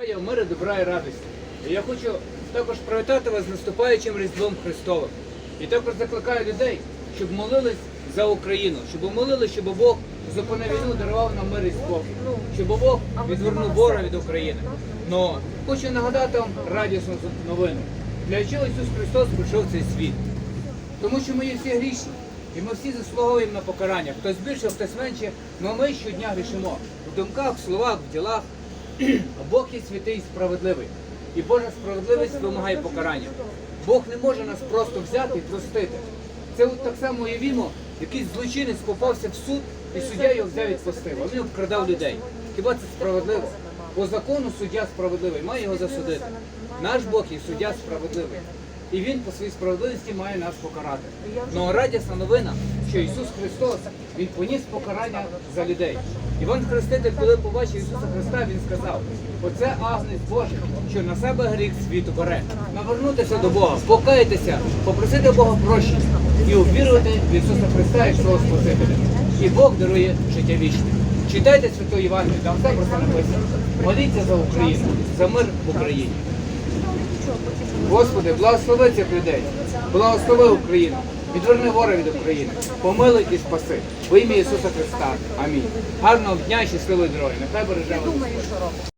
Радіо миру, добра і радості. Я хочу також привітати вас з наступаючим Різдвом Христовим. І також закликаю людей, щоб молились за Україну, щоб молились, щоб Бог зупинив війну, дарував нам мир і спокій, щоб Бог відвернув ворога від України. Но хочу нагадати вам радісну новину. Для чого Ісус Христос прийшов цей світ? Тому що ми є всі грішні. І ми всі заслуговуємо на покарання. Хтось більше, хтось менше, але ми щодня грішимо. В думках, в словах, в ділах. Бог є святий і справедливий. І Божа справедливість вимагає покарання. Бог не може нас просто взяти і простити. Це от так само уявімо, якийсь злочинець попався в суд, і суддя його взяв і відпустив, він обкрадав людей. Хіба це справедливо? По закону суддя справедливий, має його засудити. Наш Бог є суддя справедливий. І він по своїй справедливості має нас покарати. Ну радісна новина, що Ісус Христос Він поніс покарання за людей. Іван Хреститель, коли побачив Ісуса Христа, він сказав: оце агнець Божий, що на себе гріх світу бере. Навернутися до Бога, покаятися, попросити Бога прощення і увірувати в Ісуса Христа як свого Спасителя. І Бог дарує життя вічне. Читайте Святу Євангелію, там все про це написано. Моліться за Україну, за мир в Україні. Господи, благослови цих людей, благослови Україну, відверни ворога від України, помилуй і спаси. В ім'я Ісуса Христа. Амінь. Гарного дня і щасливої дороги. Нехай береже вас.